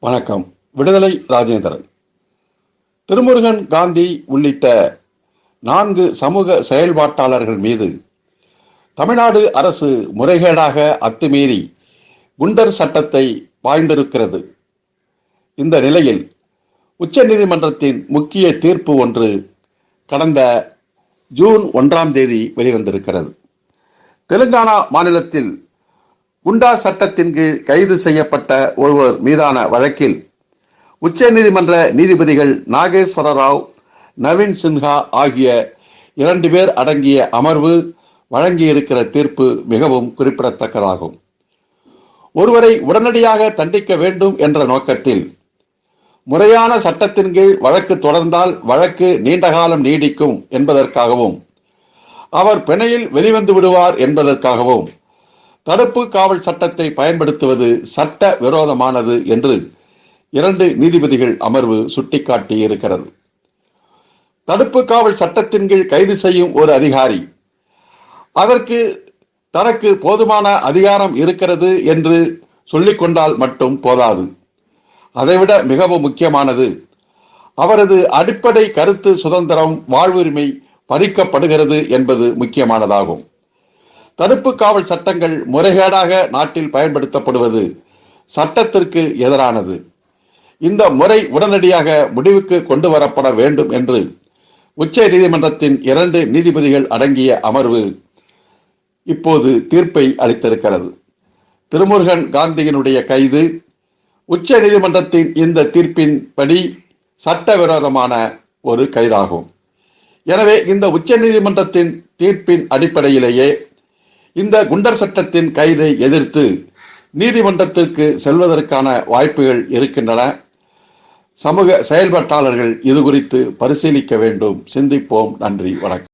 வணக்கம். விடுதலை ராஜேந்திரன். திருமுருகன் காந்தி உள்ளிட்ட நான்கு சமூக செயல்பாட்டாளர்கள் மீது தமிழ்நாடு அரசு முறைகேடாக அத்துமீறி குண்டர் சட்டத்தை பாய்ந்திருக்கிறது. இந்த நிலையில் உச்சநீதிமன்றத்தின் முக்கிய தீர்ப்பு ஒன்று கடந்த ஜூன் ஒன்றாம் தேதி வெளிவந்திருக்கிறது. தெலுங்கானா மாநிலத்தில் குண்டா சட்டத்தின் கீழ் கைது செய்யப்பட்ட ஒருவர் மீதான வழக்கில் உச்சநீதிமன்ற நீதிபதிகள் நாகேஸ்வர ராவ் நவீன் சின்ஹா ஆகிய இரண்டு பேர் அடங்கிய அமர்வு வழங்கியிருக்கிற தீர்ப்பு மிகவும் குறிப்பிடத்தக்கதாகும். ஒருவரை உடனடியாக தண்டிக்க வேண்டும் என்ற நோக்கத்தில் முறையான சட்டத்தின் கீழ் வழக்கு தொடர்ந்தால் வழக்கு நீண்ட காலம் நீடிக்கும் என்பதற்காகவும் அவர் பிணையில் வெளிவந்து விடுவார் என்பதற்காகவும் தடுப்பு காவல் சட்டத்தை பயன்படுத்துவது சட்ட விரோதமானது என்று இரண்டு நீதிபதிகள் அமர்வு சுட்டிக்காட்டி இருக்கிறது தடுப்பு காவல் சட்டத்தின் கீழ் கைது செய்யும் ஒரு அதிகாரி அதற்கு தனக்கு போதுமான அதிகாரம் இருக்கிறது என்று சொல்லிக்கொண்டால் மட்டும் போதாது. அதைவிட மிகவும் முக்கியமானது அவரது அடிப்படை கருத்து சுதந்திரம் வாழ்வுரிமை பறிக்கப்படுகிறது என்பது முக்கியமானதாகும். தடுப்பு காவல் சட்டங்கள் முறைகேடாக நாட்டில் பயன்படுத்தப்படுவது சட்டத்திற்கு எதிரானது. இந்த முறை உடனடியாக முடிவுக்கு கொண்டு வரப்பட வேண்டும் என்று உச்ச நீதிமன்றத்தின் இரண்டு நீதிபதிகள் அடங்கிய அமர்வு இப்போது தீர்ப்பை அளித்திருக்கிறது. திருமுருகன் காந்தியினுடைய கைது உச்ச நீதிமன்றத்தின் இந்த தீர்ப்பின்படி சட்டவிரோதமான ஒரு கைதாகும். எனவே இந்த உச்ச நீதிமன்றத்தின் தீர்ப்பின் அடிப்படையிலேயே இந்த குண்டர் சட்டத்தின் கைதை எதிர்த்து நீதிமன்றத்திற்கு செல்வதற்கான வாய்ப்புகள் இருக்கின்றன. சமூக செயல்பாட்டாளர்கள் இது குறித்து பரிசீலிக்க வேண்டும். சிந்திப்போம். நன்றி. வணக்கம்.